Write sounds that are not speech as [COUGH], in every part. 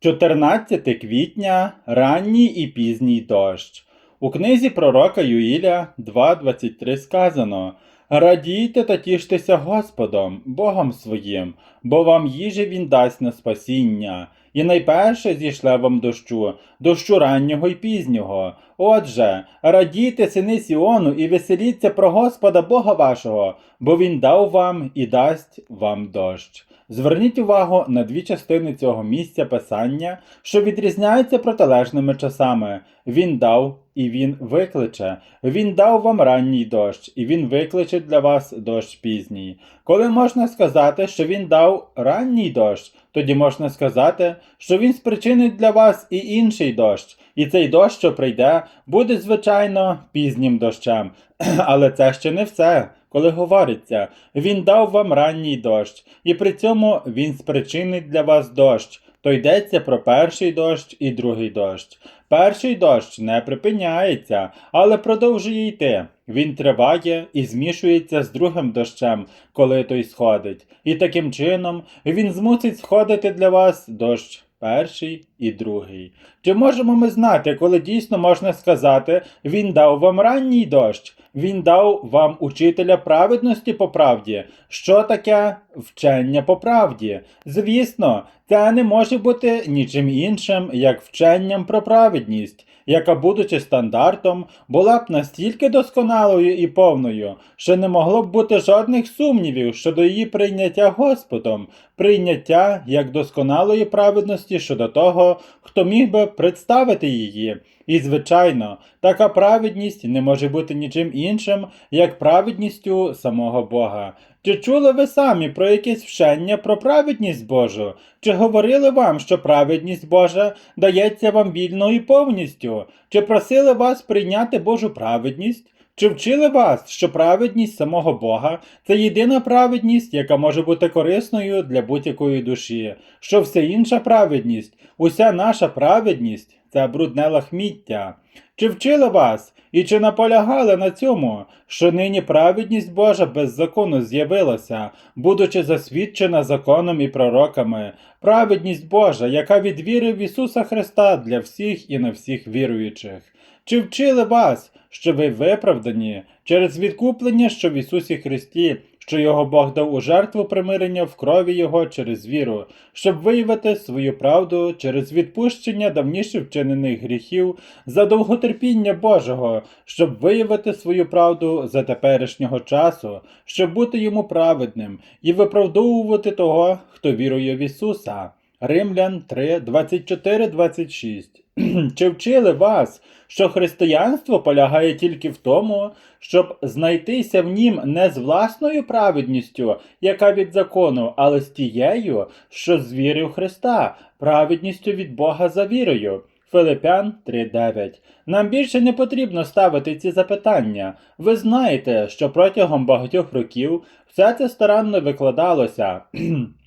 14 квітня, ранній і пізній дощ. У книзі пророка Юїля 2.23 сказано Радійте та тіштеся Господом, Богом своїм, бо вам їжі Він дасть на спасіння, і найперше зійшле вам дощу, дощу раннього й пізнього. Отже, радійте, сини Сіону, і веселіться про Господа Бога вашого, бо Він дав вам і дасть вам дощ. Зверніть увагу на дві частини цього місця писання, що відрізняються протилежними часами. Він дав і він викличе. Він дав вам ранній дощ, і він викличе для вас дощ пізній. Коли можна сказати, що він дав ранній дощ, тоді можна сказати, що він спричинить для вас і інший дощ. І цей дощ, що прийде, буде, звичайно, пізнім дощем. [CLEARS THROAT] Але це ще не все. Коли говориться, він дав вам ранній дощ, і при цьому він спричинить для вас дощ, то йдеться про перший дощ і другий дощ. Перший дощ не припиняється, але продовжує йти. Він триває і змішується з другим дощем, коли той сходить. І таким чином він змусить сходити для вас дощ перший і другий. Чи можемо ми знати, коли дійсно можна сказати, він дав вам ранній дощ, він дав вам учителя праведності по правді? Що таке вчення по правді? Звісно, це не може бути нічим іншим, як вченням про праведність, яка, будучи стандартом, була б настільки досконалою і повною, що не могло б бути жодних сумнівів щодо її прийняття Господом, прийняття як досконалої праведності щодо того, хто міг би представити її. І, звичайно, така праведність не може бути нічим іншим, як праведністю самого Бога. Чи чули ви самі про якесь вчення про праведність Божу? Чи говорили вам, що праведність Божа дається вам вільно і повністю? Чи просили вас прийняти Божу праведність? Чи вчили вас, що праведність самого Бога це єдина праведність, яка може бути корисною для будь-якої душі, що вся інша праведність, уся наша праведність це брудне лахміття? Чи вчили вас і чи наполягали на цьому, що нині праведність Божа без закону з'явилася, будучи засвідчена законом і пророками, праведність Божа, яка від віри в Ісуса Христа для всіх і на всіх віруючих? Чи вчили вас, що ви виправдані через відкуплення, що в Ісусі Христі, що Його Бог дав у жертву примирення в крові Його через віру, щоб виявити свою правду через відпущення давніше вчинених гріхів за довготерпіння Божого, щоб виявити свою правду за теперішнього часу, щоб бути йому праведним і виправдовувати того, хто вірує в Ісуса. Римлян 3, 24, 26 Чи вчили вас, що християнство полягає тільки в тому, щоб знайтися в нім не з власною праведністю, яка від закону, але з тією, що з віри Христа, праведністю від Бога за вірою? Филипян 3.9. Нам більше не потрібно ставити ці запитання. Ви знаєте, що протягом багатьох років все це старанно викладалося, [CLEARS THROAT]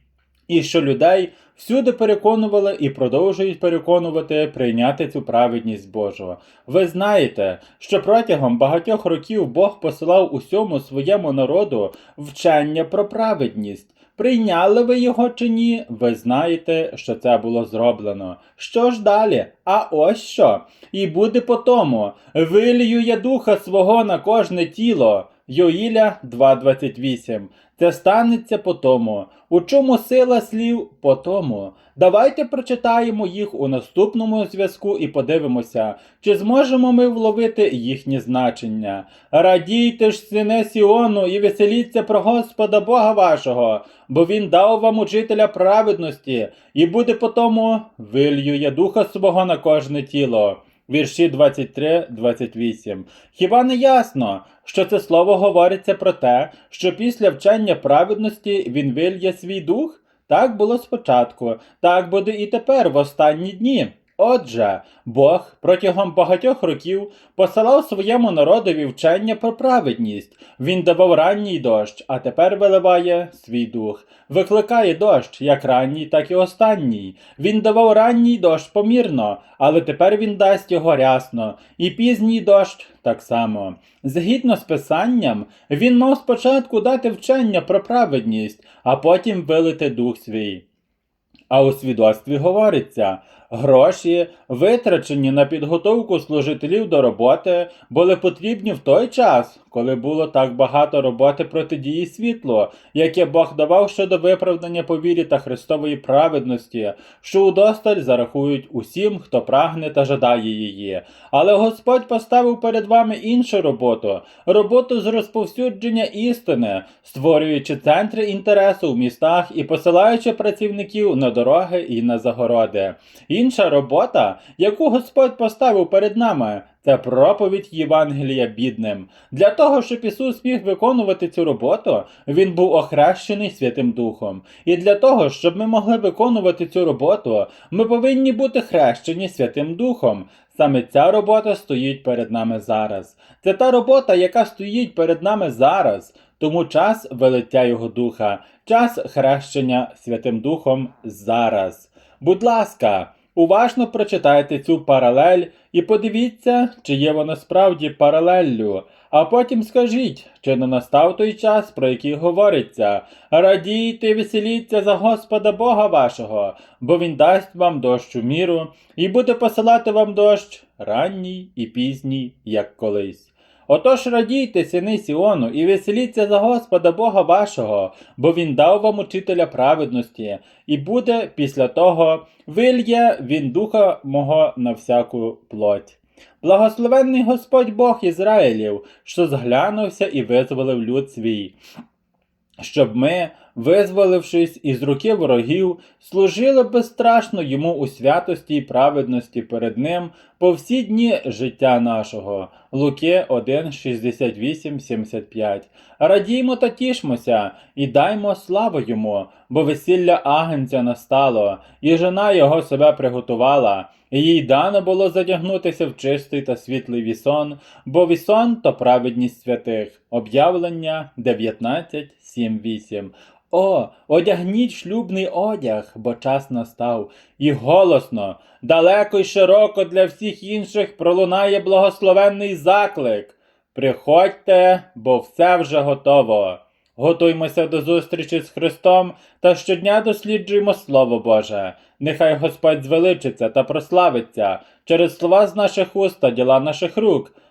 і що людей всюди переконували і продовжують переконувати прийняти цю праведність Божу. Ви знаєте, що протягом багатьох років Бог посилав усьому своєму народу вчення про праведність. Прийняли ви його чи ні, ви знаєте, що це було зроблено. Що ж далі? А ось що. І буде по тому. Вилію я духа свого на кожне тіло. Йоїля 2.28. Це станеться по тому. У чому сила слів по тому? Давайте прочитаємо їх у наступному зв'язку і подивимося, чи зможемо ми вловити їхнє значення. Радійте ж, сине Сіону, і веселіться про Господа Бога вашого, бо Він дав вам учителя праведності, і буде по тому вилью я духа свого на кожне тіло. Вірші 23-28. Хіба не ясно, що це слово говориться про те, що після вчення праведності він вильє свій дух? Так було спочатку, так буде і тепер в останні дні. Отже, Бог протягом багатьох років посилав своєму народові вчення про праведність. Він давав ранній дощ, а тепер виливає свій дух. Викликає дощ, як ранній, так і останній. Він давав ранній дощ помірно, але тепер він дасть його рясно, і пізній дощ так само. Згідно з писанням, він мав спочатку дати вчення про праведність, а потім вилити дух свій. А у свідоцтві говориться, гроші, витрачені на підготовку служителів до роботи, були потрібні в той час, коли було так багато роботи протидії світлу, яке Бог давав щодо виправдання по вірі та Христової праведності, що удосталь зарахують усім, хто прагне та жадає її. Але Господь поставив перед вами іншу роботу роботу з розповсюдження істини, створюючи центри інтересу в містах і посилаючи працівників на дороги і на загороди. Інша робота, яку Господь поставив перед нами, це проповідь Євангелія бідним. Для того, щоб Ісус міг виконувати цю роботу, Він був охрещений Святим Духом. І для того, щоб ми могли виконувати цю роботу, ми повинні бути хрещені Святим Духом. Саме ця робота стоїть перед нами зараз. Це та робота, яка стоїть перед нами зараз. Тому час велиття Його Духа, час хрещення Святим Духом зараз. Будь ласка, уважно прочитайте цю паралель і подивіться, чи є вона справді паралеллю. А потім скажіть, чи не настав той час, про який говориться. Радійте, і веселіться за Господа Бога вашого, бо Він дасть вам дощ у міру, і буде посилати вам дощ ранній і пізній, як колись. Отож радійте, сини Сіону, і веселіться за Господа Бога вашого, бо Він дав вам учителя праведності, і буде після того вильє він духа мого на всяку плоть. Благословенний Господь Бог Ізраїлів, що зглянувся і визволив люд свій, щоб ми, визволившись із руки ворогів, служили безстрашно йому у святості і праведності перед ним по всі дні життя нашого. Луки 1, 68, 75. Радіймо та тішмося, і даймо славу йому, бо весілля агнця настало, і жена його себе приготувала. І їй дано було задягнутися в чистий та світлий вісон, бо вісон то праведність святих. Об'явлення 19, 7, 8. О, одягніть шлюбний одяг, бо час настав, і голосно, далеко й широко для всіх інших пролунає благословенний заклик. Приходьте, бо все вже готово. Готуймося до зустрічі з Христом та щодня досліджуємо Слово Боже. Нехай Господь звеличиться та прославиться через слова з наших уст та діла наших рук.